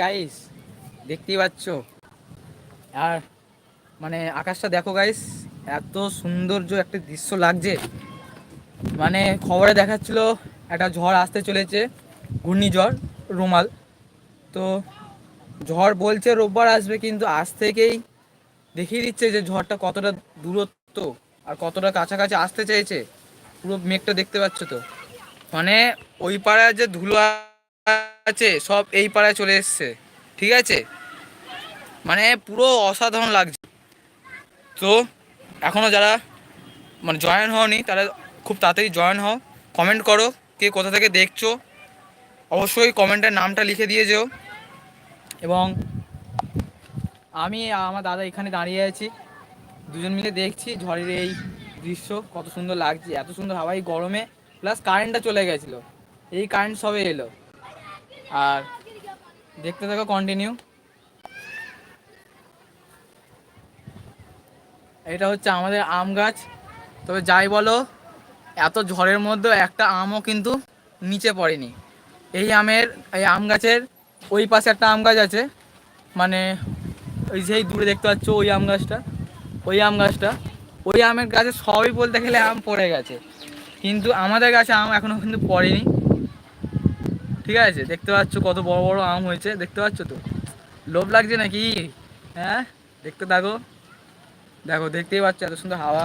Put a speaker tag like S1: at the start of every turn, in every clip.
S1: Guys দেখতেই পাচ্ছ? আর মানে আকাশটা দেখো গাইস এত সৌন্দর্য একটা দৃশ্য লাগছে। মানে খবরে দেখাচ্ছিল, একটা ঝড় আসতে চলেছে, ঘূর্ণিঝড়, রুমাল। তো ঝড় বলছে রোববার আসবে, কিন্তু আজ থেকেই দেখিয়ে দিচ্ছে যে ঝড়টা কতটা দূরত্ব আর কতটা কাছাকাছি আসতে চাইছে। পুরো মেঘটা দেখতে পাচ্ছ তো? মানে ওই পাড়ায় যে ধুলো আছে, সব এই পাড়ায় চলে এসছে, ঠিক আছে? মানে পুরো অসাধারণ লাগছে। তো এখনও যারা মানে জয়েন হওনি, তারা খুব তাড়াতাড়ি জয়েন হও। কমেন্ট করো কে কোথা থেকে দেখছ। অবশ্যই কমেন্টের নামটা লিখে দিয়ে যেও। এবং আমি আমার দাদা এখানে দাঁড়িয়ে আছি। দুজন মিলে দেখছি, ঝড়ের এই দৃশ্য, কত সুন্দর লাগছে। এত সুন্দর হাওয়া এই গরমে প্লাস কারেন্টটা চলে গেছিল। এই কারেন্ট সবে এলো। আর দেখতে থাকো কন্টিনিউ এটা হচ্ছে আমাদের আম গাছ। তবে যাই বলো, এত ঝড়ের মধ্যে একটা আমও কিন্তু নিচে পড়েনি। এই আমের, এই আম গাছের ওই পাশে একটা আম গাছ আছে। মানে ওই যেই দূরে দেখতে পাচ্ছ ওই আম গাছটা, ওই আম গাছটা। ওই আমের গাছে সবই বলতে গেলে আম পড়ে গেছে। কিন্তু আমাদের গাছে আম এখনও কিন্তু পড়েনি। ঠিক আছে? দেখতে পাচ্ছ কত বড় বড় আম হয়েছে। দেখতে পাচ্ছ তো? লোভ লাগছে নাকি? হ্যাঁ? দেখতে থাকো। দেখো দেখতেই পাচ্ছ এত সুন্দর হাওয়া।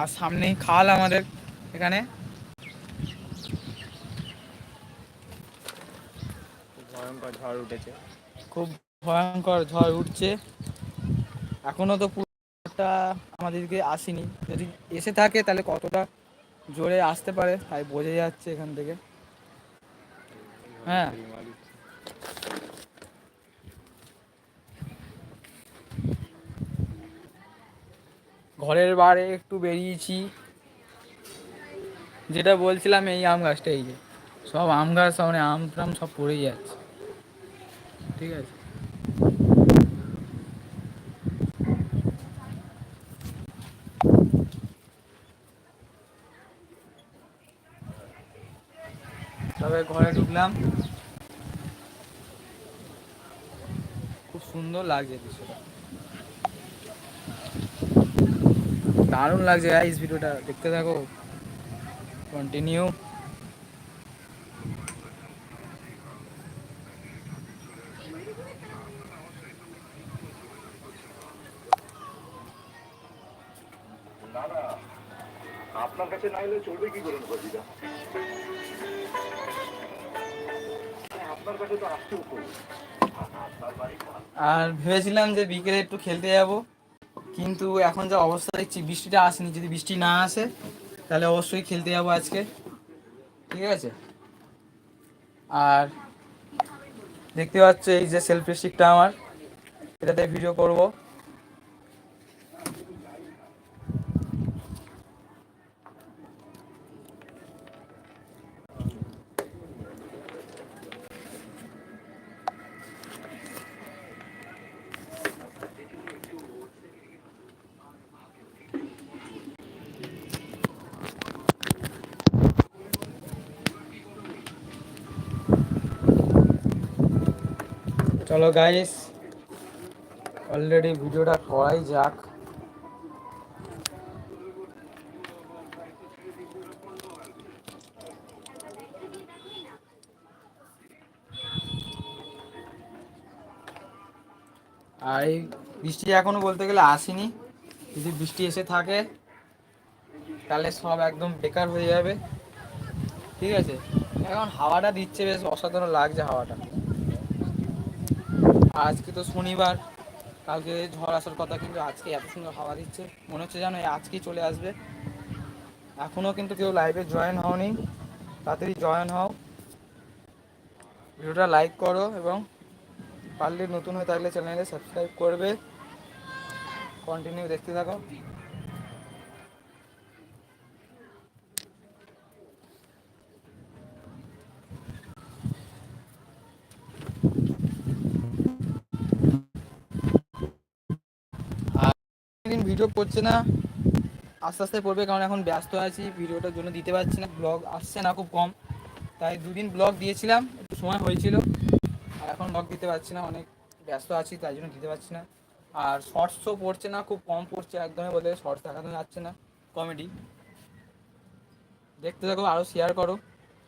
S1: আর সামনেই খাল আমাদের এখানে।
S2: ভয়ঙ্কর ঝড় উঠেছে।
S1: খুব ভয়ঙ্কর ঝড় উঠছে। এখনও তো পুরোটা আমাদেরকে আসেনি। যদি এসে থাকে তাহলে কতটা জোরে আসতে পারে, তাই বোঝা যাচ্ছে এখান থেকে। হ্যাঁ। ঘরের বারে একটু বেরিয়েছি। যেটা বলছিলাম, এই আম গাছটা, এই যে। সব আম গাছ মানে আম টাম সব পড়ে যাচ্ছে। ঠিক আছে? তবে ঘরে ঢুকলাম। খুব সুন্দর লাগছে দৃশ্যটা। দারুণ লাগছে গাইস ভিডিওটা, দেখতে থাকো। কন্টিনিউ
S3: আপনার কাছে না এলে চলবে কি করে বাজিটা
S1: আর ভেবেছিলাম যে বিকেলে একটু খেলতে যাব, কিন্তু এখন যা অবস্থা দেখছি, বৃষ্টিটা আসেনি। যদি বৃষ্টি না আসে, তাহলে অবশ্যই খেলতে যাব আজকে। ঠিক আছে? আর দেখতে পাচ্ছ এই যে সেলফি স্টিকটা আমার, এটাতে ভিডিও করব। চলো গাইস অলরেডি ভিডিওটা করাই যাক। আর এই বৃষ্টি এখনও বলতে গেলে আসেনি। যদি বৃষ্টি এসে থাকে, তাহলে সব একদম বেকার হয়ে যাবে। ঠিক আছে? এখন হাওয়াটা দিচ্ছে, বেশ অসাধারণ লাগছে হাওয়াটা। আজকে তো শনিবার, কালকে ঝড় আসার কথা কিন্তু আজকে এত সুন্দর হাওয়া দিচ্ছে। মনে হচ্ছে এই আজকেই চলে আসবে। এখনও কিন্তু কেউ লাইভে জয়েন হওনি। তাড়াতাড়ি জয়েন হও। ভিডিওটা লাইক করো এবং পারলে নতুন হয়ে থাকলে চ্যানেলে সাবস্ক্রাইব করবে। কন্টিনিউ দেখতে থাকো। ভিডিও করছে না। আস্তে আস্তে পড়বে কারণ এখন ব্যস্ত আছি ভিডিওটার জন্য দিতে পারছি না। ব্লগ আসছে না খুব কম। তাই দুদিন ব্লগ দিয়েছিলাম, একটু সময় হয়েছিল। আর এখন ব্লগ দিতে পারছি না, অনেক ব্যস্ত আছি, তাই জন্য দিতে পারছি না। আর শর্টসও পড়ছে না, খুব কম পড়ছে একদমই বলে শর্টস দেখানো যাচ্ছে না কমেডি দেখতে থাকো আরও শেয়ার করো,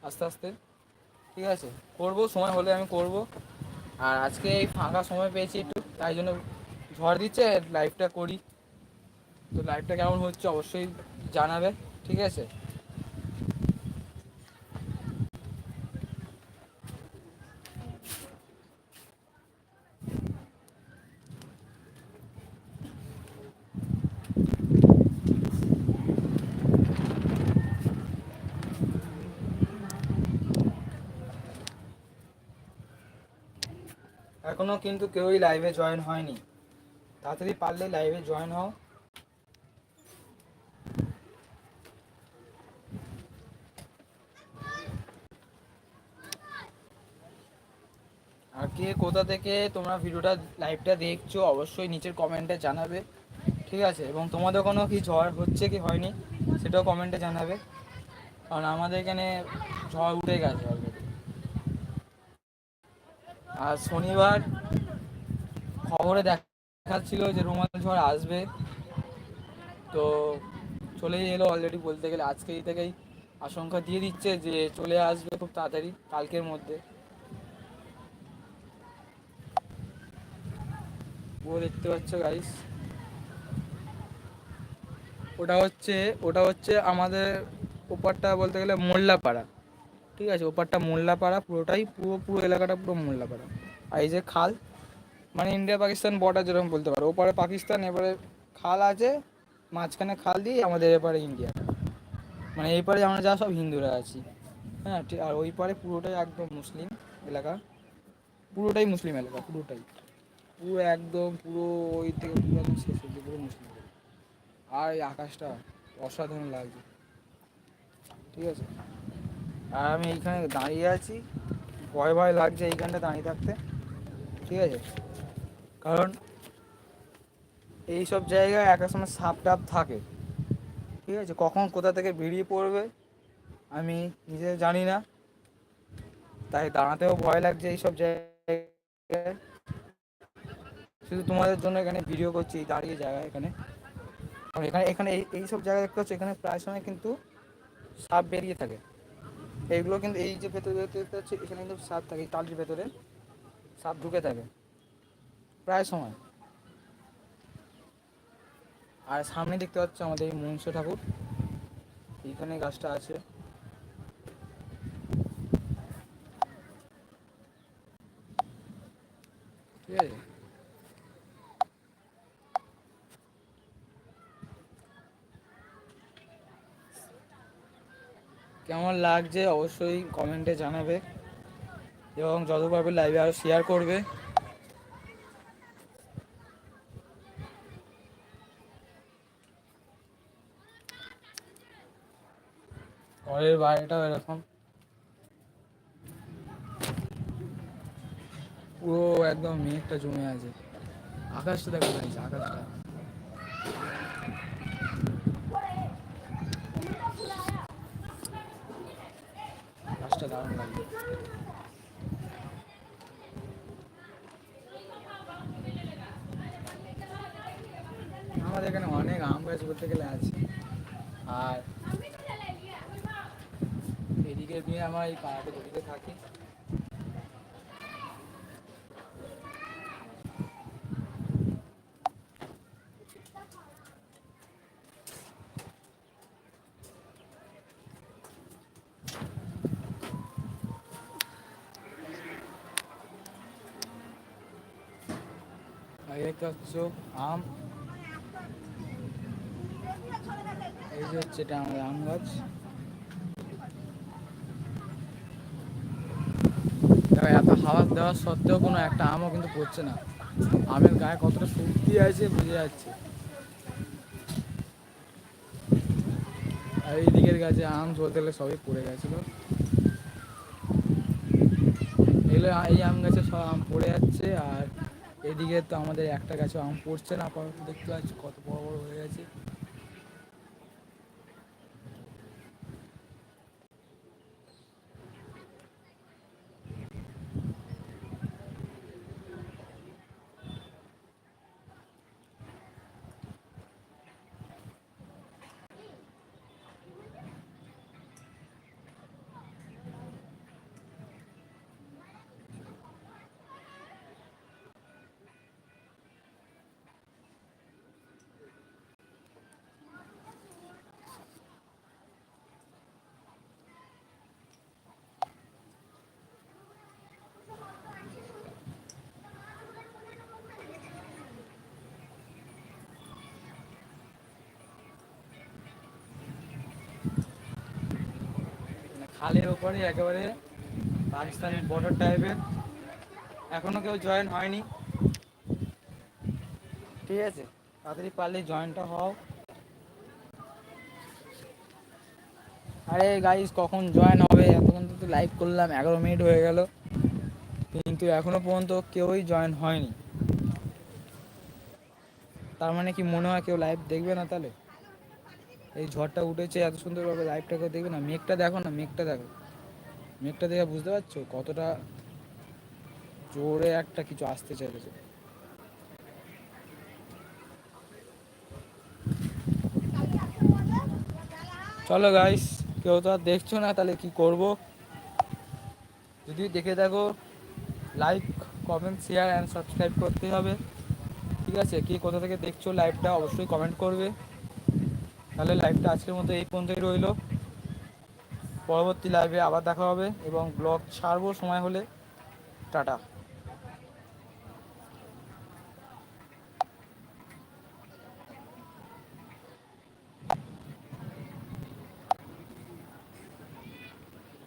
S1: আস্তে আস্তে। ঠিক আছে, করব, সময় হলে আমি করব। আর আজকে এই ফাঁকা সময় পেয়েছি একটু, তাই জন্য ঝড় দিচ্ছে লাইভটা করি। তো লাইভটা কেমন হচ্ছে অবশ্যই জানাবে, ঠিক আছে? এখনও কিন্তু কেউই লাইভে জয়েন হয়নি। তাড়াতাড়ি পারলে লাইভে জয়েন হও। কে কোথা থেকে তোমরা ভিডিওটা লাইভটা দেখছ, অবশ্যই নিচের কমেন্টে জানাবে, ঠিক আছে? এবং তোমাদের কোনো কি ঝড় হচ্ছে কি হয়নি, সেটাও কমেন্টে জানাবে। কারণ আমাদের এখানে ঝড় উঠে গেছে অলরেডি আর শনিবার খবরে দেখাচ্ছিল যে রুমাল ঝড় আসবে। তো চলেই এলো অলরেডি বলতে গেলে, আজকেই থেকেই আশঙ্কা দিয়ে দিচ্ছে যে চলে আসবে খুব তাড়াতাড়ি, কালকের মধ্যে। দেখতে পাচ্ছ গাইস ওটা হচ্ছে ওটা হচ্ছে আমাদের ওপারটা বলতে গেলে মোল্লাপাড়া। ঠিক আছে, ওপারটা মোল্লাপাড়া, পুরোটাই পুরো পুরো এলাকাটা পুরো মোল্লাপাড়া। আর এই যে খাল মানে ইন্ডিয়া পাকিস্তান বর্ডার যেরকম বলতে পারো। ওপারে পাকিস্তান এবারে খাল আছে, মাঝখানে খাল দিয়ে আমাদের এপারে ইন্ডিয়া মানে এই আমরা যা সব হিন্দুরা আছি। হ্যাঁ আর ওই পারে পুরোটাই একদম মুসলিম এলাকা। পুরোটাই মুসলিম এলাকা, পুরোটাই। পুরো একদম, পুরো ওই থেকে পুরো একদম শেষ অব্দি পুরো মুসলিম। আর এই আকাশটা অসাধারণ লাগছে। ঠিক আছে? আর আমি এইখানে দাঁড়িয়ে আছি। ভয় ভয় লাগছে এইখানটা দাঁড়িয়ে থাকতে। ঠিক আছে? কারণ এই সব জায়গায় একটা সময় সাপ টাপ থাকে। ঠিক আছে? কখন কোথা থেকে বেরিয়ে পড়বে আমি নিজে জানি না। তাই দাঁড়াতেও ভয় লাগছে এইসব জায়গায়। শুধু তোমাদের জন্য এখানে ভিডিও করছি দাঁড়িয়ে জায়গায় এখানে। কারণ এখানে এখানে এই সব জায়গায় দেখতে পাচ্ছ, এখানে প্রায় সময় কিন্তু সাপ বেরিয়ে থাকে। এইগুলো কিন্তু এই যে ভেতরে দেখতে পাচ্ছি, এখানে কিন্তু সাপ থাকে টালির ভেতরে সাপ ঢুকে থাকে। প্রায় সময়। আর সামনে দেখতে পাচ্ছ আমাদের এই মনসা ঠাকুর। এইখানে গাছটা আছে ঠিক আছে কেমন লাগছে অবশ্যই কমেন্টে জানাবে এবং যত পারবে লাইভে আরও শেয়ার করবে। ঘরের বাইরেটাও এরকম। পুরো একদম মেঘটা জমে আছে। আকাশটা দেখো আকাশটা দারুণ লাগছে আমাদের এখানে অনেক আম গাছ বলতে গেলে আছে আর এদিকে দিয়ে আমার এই পাড়াতে গলিতে থাকি। এই দেখতে আম। এই যে হচ্ছে এটা আমাদের আম গাছ। এত হাওয়া দেওয়া সত্ত্বেও কোনো একটা আমও কিন্তু পড়ছে না। আমের গায়ে কতটা শক্তি আছে বুঝে যাচ্ছে। আর এই দিকের গাছে আম চলতে গেলে সবই পড়ে গেছিল। এগুলো এই আম গাছে সব আম পড়ে যাচ্ছে আর এদিকে তো আমাদের একটা গাছে আম পড়ছে না, আপাতত দেখতে পাচ্ছি কত বড় বড় হয়ে গেছে। খালের ওপরে একেবারে পাকিস্তানের বর্ডার টাইপের এখনও কেউ জয়েন হয়নি। ঠিক আছে, তাড়াতাড়ি পারলে জয়েনটা হও। আরে গাইস কখন জয়েন হবে? এতক্ষণ তো লাইভ করলাম, এগারো মিনিট হয়ে গেল। কিন্তু এখনও পর্যন্ত কেউই জয়েন হয়নি। তার মানে কি মনে হয় কেউ লাইভ দেখবে না তাহলে? এই ঝড়টা উঠেছে, এত সুন্দরভাবে লাইভটা কেউ দেখবে না। মেঘটা দেখো না, মেঘটা দেখো। মেঘটা দেখে বুঝতে পারছ? কতটা জোরে একটা কিছু আসতে চলেছে। চলো গাইস কেউ তো আর দেখছ না, তাহলে কি করব? যদি দেখে দেখো like comment share and subscribe করতে হবে। ঠিক আছে? কে কোথা থেকে দেখছ লাইভটা অবশ্যই কমেন্ট করবে। তাহলে লাইভটা আজকের মতো এই পর্যন্তই রইল। পরবর্তী লাইভে আবার দেখা হবে এবং ব্লগ ছাড়বো সময় হলে। টাটা।